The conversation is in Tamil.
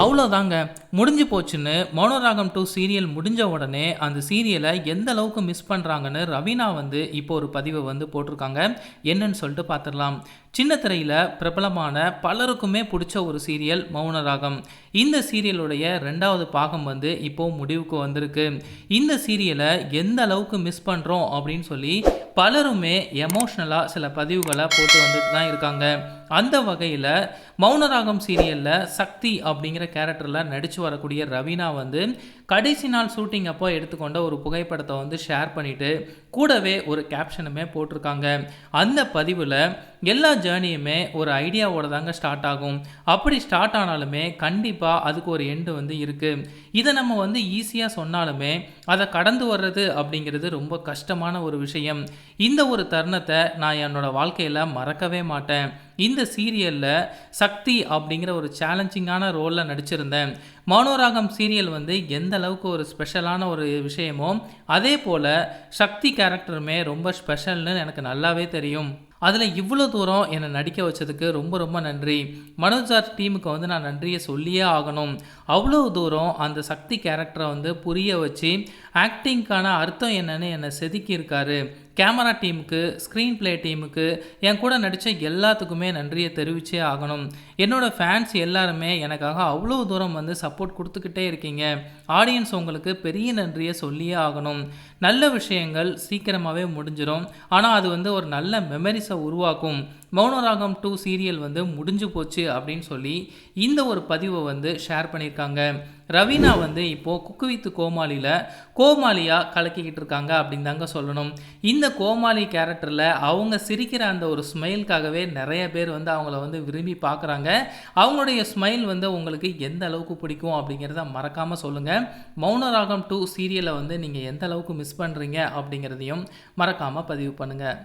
அவ்வளோதாங்க முடிஞ்சு போச்சுன்னு மௌனராகம் டூ சீரியல் முடிஞ்ச உடனே அந்த சீரியலை எந்த அளவுக்கு மிஸ் பண்ணுறாங்கன்னு ரவீனா வந்து இப்போ ஒரு பதிவை வந்து போட்டிருக்காங்க. என்னன்னு சொல்லிட்டு பார்த்துடலாம் சின்ன திரையில் பிரபலமான பலருக்குமே பிடிச்ச ஒரு சீரியல் மௌனராகம். இந்த சீரியலுடைய ரெண்டாவது பாகம் வந்து இப்போ முடிவுக்கு வந்திருக்கு. இந்த சீரியலை எந்த அளவுக்கு மிஸ் பண்ணுறோம் அப்படின்னு சொல்லி பலருமே எமோஷ்னலாக சில பதிவுகளை போட்டு வந்துட்டு தான் இருக்காங்க. அந்த வகையில் மௌனராகம் சீரியலில் சக்தி அப்படிங்கிற கேரக்டரில் நடித்து வரக்கூடிய ரவீனா வந்து கடைசி நாள் ஷூட்டிங் அப்போ எடுத்துக்கொண்ட ஒரு புகைப்படத்தை வந்து ஷேர் பண்ணிவிட்டு கூடவே ஒரு கேப்ஷனுமே போட்டிருக்காங்க. அந்த பதிவில் எல்லா ஜேர்னியுமே ஒரு ஐடியாவோட தாங்க ஸ்டார்ட் ஆகும். அப்படி ஸ்டார்ட் ஆனாலுமே கண்டிப்பாக அதுக்கு ஒரு எண்டு வந்து இருக்குது இதை நம்ம வந்து ஈஸியாக சொன்னாலுமே அதை கடந்து வர்றது அப்படிங்கிறது ரொம்ப கஷ்டமான ஒரு விஷயம். இந்த ஒரு தருணத்தை நான் என்னோடய வாழ்க்கையில் மறக்கவே மாட்டேன். இந்த சீரியலில் சக்தி அப்படிங்கிற ஒரு சேலஞ்சிங்கான ரோலில் நடிச்சிருந்தேன். மனோராகம் சீரியல் வந்து எந்த அளவுக்கு ஒரு ஸ்பெஷலான ஒரு விஷயமோ அதே போல் சக்தி கேரக்டருமே ரொம்ப ஸ்பெஷல்னு எனக்கு நல்லாவே தெரியும். அதில் இவ்வளோ தூரம் என்னை நடிக்க வச்சதுக்கு ரொம்ப ரொம்ப நன்றி. மனோஜார் டீமுக்கு வந்து நான் நன்றியை சொல்லியே ஆகணும். அவ்வளோ தூரம் அந்த சக்தி கேரக்டரை வந்து புரிய வச்சு ஆக்டிங்க்கான அர்த்தம் என்னன்னு என்னை செதுக்கியிருக்காரு. கேமரா டீமுக்கு ஸ்க்ரீன் ப்ளே டீமுக்கு என் கூட நடித்த எல்லாத்துக்குமே நன்றியை தெரிவிச்சே ஆகணும். என்னோடய ஃபேன்ஸ் எல்லாருமே எனக்காக அவ்வளோ தூரம் வந்து சப்போர்ட் கொடுத்துக்கிட்டே இருக்கீங்க. ஆடியன்ஸ் உங்களுக்கு பெரிய நன்றியை சொல்லியே ஆகணும். நல்ல விஷயங்கள் சீக்கிரமாகவே முடிஞ்சிடும் ஆனால் அது வந்து ஒரு நல்ல மெமரிஸ் உருவாக்கும். மௌனராகம் டூ சீரியல் வந்து முடிஞ்சு போச்சு அப்படின்னு சொல்லி இந்த ஒரு பதிவை வந்து ஷேர் பண்ணியிருக்காங்க. ரவீனா வந்து இப்போது குக்கு வித்து கோமாளியில் கோமாளியாக கலக்கிக்கிட்டு இருக்காங்க அப்படின்னு தாங்க சொல்லணும். இந்த கோமாளி கேரக்டரில் அவங்க சிரிக்கிற அந்த ஒரு ஸ்மைலுக்காகவே நிறைய பேர் வந்து அவங்கள வந்து விரும்பி பார்க்குறாங்க. அவங்களுடைய ஸ்மைல் வந்து உங்களுக்கு எந்த அளவுக்கு பிடிக்கும் அப்படிங்கிறத மறக்காமல் சொல்லுங்கள் மௌனராகம் டூ சீரியலை வந்து நீங்கள் எந்த அளவுக்கு மிஸ் பண்ணுறீங்க அப்படிங்கிறதையும் மறக்காமல் பதிவு பண்ணுங்கள்